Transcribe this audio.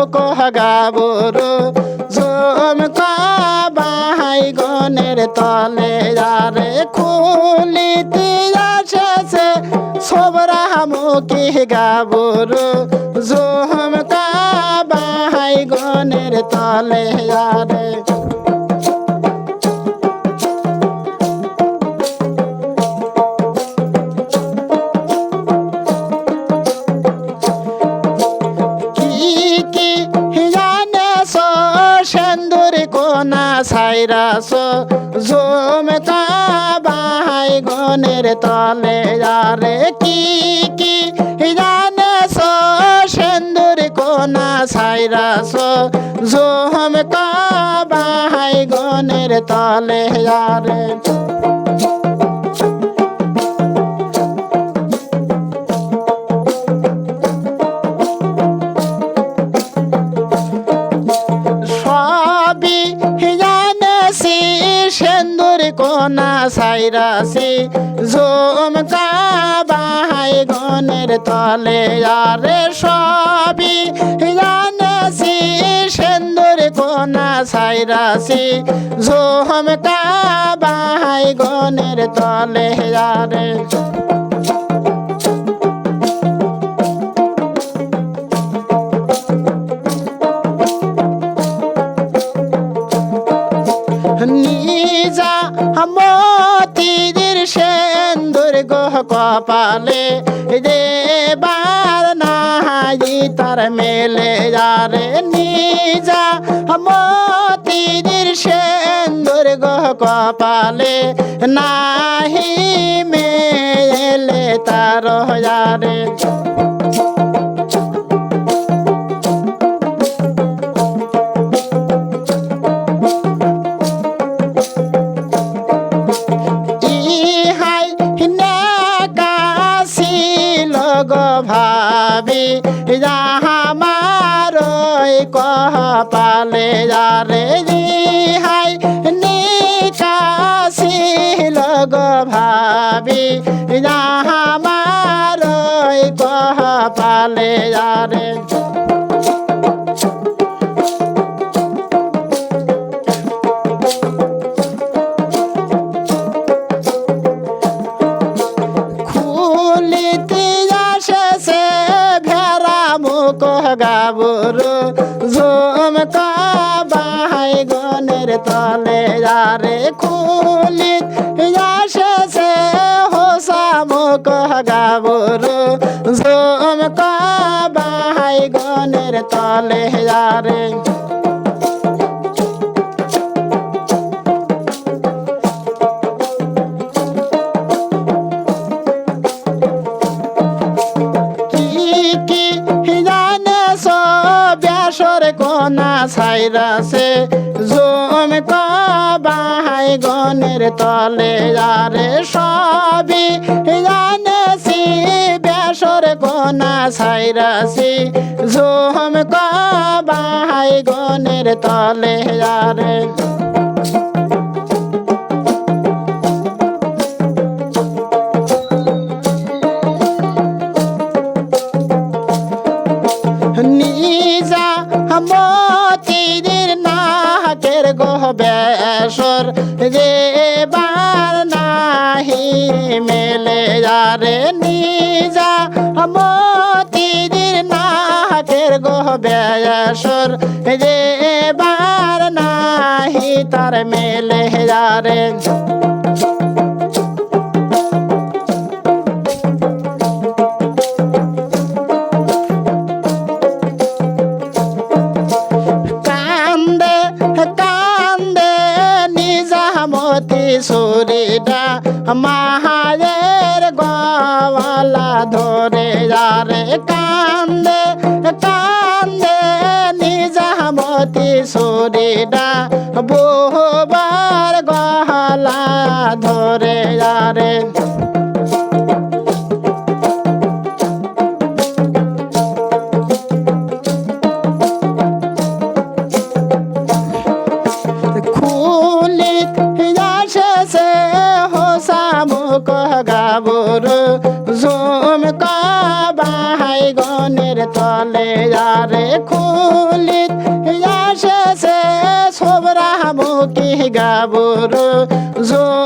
মুখ গাবর ঝুমকা বাহাই গনের তলে আরে খুলিতে আসেছে সবরা মুখে গাবর। ঝুমকা বাহাই গনের তলে আরে সাইরাস ঝুমকা ভাই গনের তলে, আরে কি কি জানে সেন্দুর কোনা সাইরাস ঝুমকা ভাই গনের তলে, আরে কোনা সাইরাসি ঝুমকা বাহাই গনের তলে, আরে সবই জানেছি সেন্দুর কোনা সাইরাসি ঝুমকা বাহাই গনের তলে, আরে নিজা মতির সেন্দুর গহ কপালে দেবার নাহি তার মেলে যারে নিজা মতির সেন্দুর গহ কপালে নাহি মেলে তার যারে ভাবি যাহামার কহ পালে যারে হাই নিকাশিল লগ ভাবি। মুখ গাবর ঝুমকা বাহাই গনের তলে, আরে খুলিত আসেছে হোসা মুখ গাবর ঝুমকা বাহাই গনের তলে, আরে কি সাইরাসে জম বাহাই গনের তলে, আরে সবই জানেছি ব্যাসর কোনা সাইরাসি জম বাহাই গনের তলে, আরে গহ বেসর যে বার নাহি মেলে যারে নিজা মতির নাকের গহ বেসর যে বার নাহি তার মেলে যারে যারে কান্দে কান্দে নিজামতি সুরিটা বহুবার গহলা ধরে আরে। গাবর বাহাই গনের তলে আরে খুলিত আসেছে সোবরা মুখি গাবুরু? জো